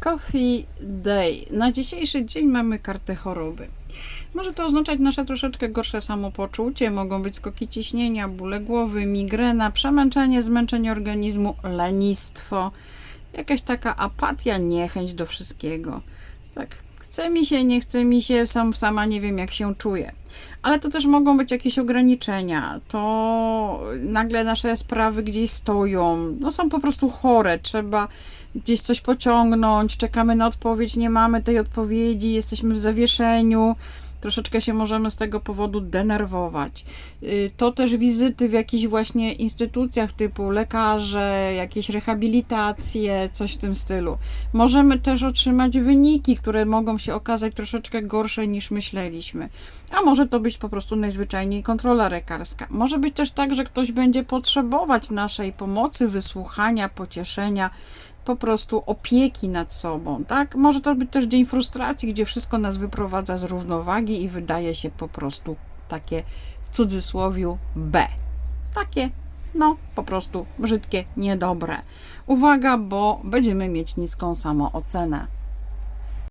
Coffee Day. Na dzisiejszy dzień mamy kartę choroby. Może to oznaczać nasze troszeczkę gorsze samopoczucie, mogą być skoki ciśnienia, bóle głowy, migrena, przemęczenie, zmęczenie organizmu, lenistwo, jakaś taka apatia, niechęć do wszystkiego. Tak, chce mi się, nie chce mi się, sam sama nie wiem jak się czuję. Ale to też mogą być jakieś ograniczenia. To nagle nasze sprawy gdzieś stoją, no są po prostu chore, trzeba gdzieś coś pociągnąć, czekamy na odpowiedź, nie mamy tej odpowiedzi, jesteśmy w zawieszeniu. Troszeczkę się możemy z tego powodu denerwować. Y, To też wizyty w jakichś właśnie instytucjach typu lekarze, jakieś rehabilitacje, coś w tym stylu. Możemy też otrzymać wyniki, które mogą się okazać troszeczkę gorsze niż myśleliśmy. A może to być po prostu najzwyczajniej kontrola lekarska. Może być też tak, że ktoś będzie potrzebować naszej pomocy, wysłuchania, pocieszenia, po prostu opieki nad sobą, tak? Może to być też dzień frustracji, gdzie wszystko nas wyprowadza z równowagi i wydaje się po prostu takie w cudzysłowiu B. Takie, no, po prostu brzydkie, niedobre. Uwaga, bo będziemy mieć niską samoocenę.